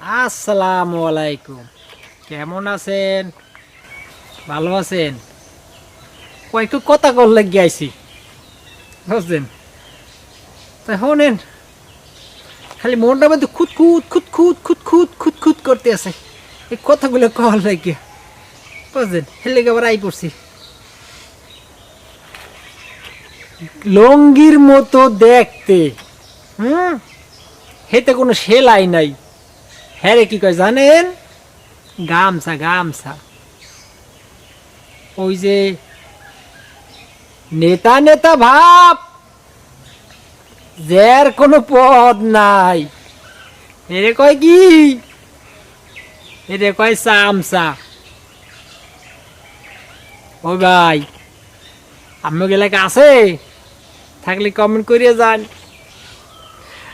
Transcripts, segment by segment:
আসসালামু আলাইকুম। কেমন আছেন? ভালো আছেন? কয়েকটু কথা করলে গিয়েছি বুঝলেন তা শোনেন, খালি মনটা মধ্যে খুদ খুদ খুদ খুদ খুদ খুদ খুদ খুদ করতে আছে। এই কথাগুলো কল লাগিয়া বুঝলেন হেলে আবার আই পড়ছি। লঙ্গির মতো দেখতে, হুম? হেতে কোনো সেলাই নাই। হ্যাঁ কি কয় জানেন? গামছা গামছা। ওই যে নেতা নেতা ভাব যার কোনো পদ নাই। এরে কয় কি? এরে কয় চামচা। ওই ভাই আমি এলাকা আছে? থাকলে কমেন্ট করিয়ে যান।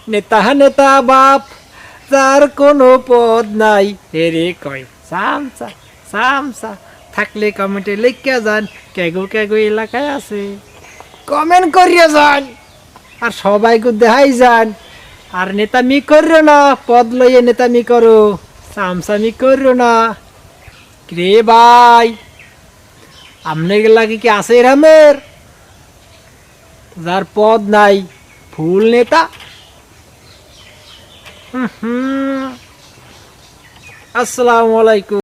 নেতা নেতা বাপ যার কোনো পদ নাই। হেরে কয়, সামসা সামসা, থাকলে কমেন্টে লিখিয়া যান, কেগো কেগো এলাকায় আছে। কমেন্ট করিয়া যান, আর সবাইকে দেখাই যান। আর নেতামি করিও না, পদ লইয়ে নেতামি করো, সামসামি করিও না। রে ভাই, আমনে লাগে কি আছে রামের? যার পদ নাই, ফুল নেতা আসসালামু আলাইকুম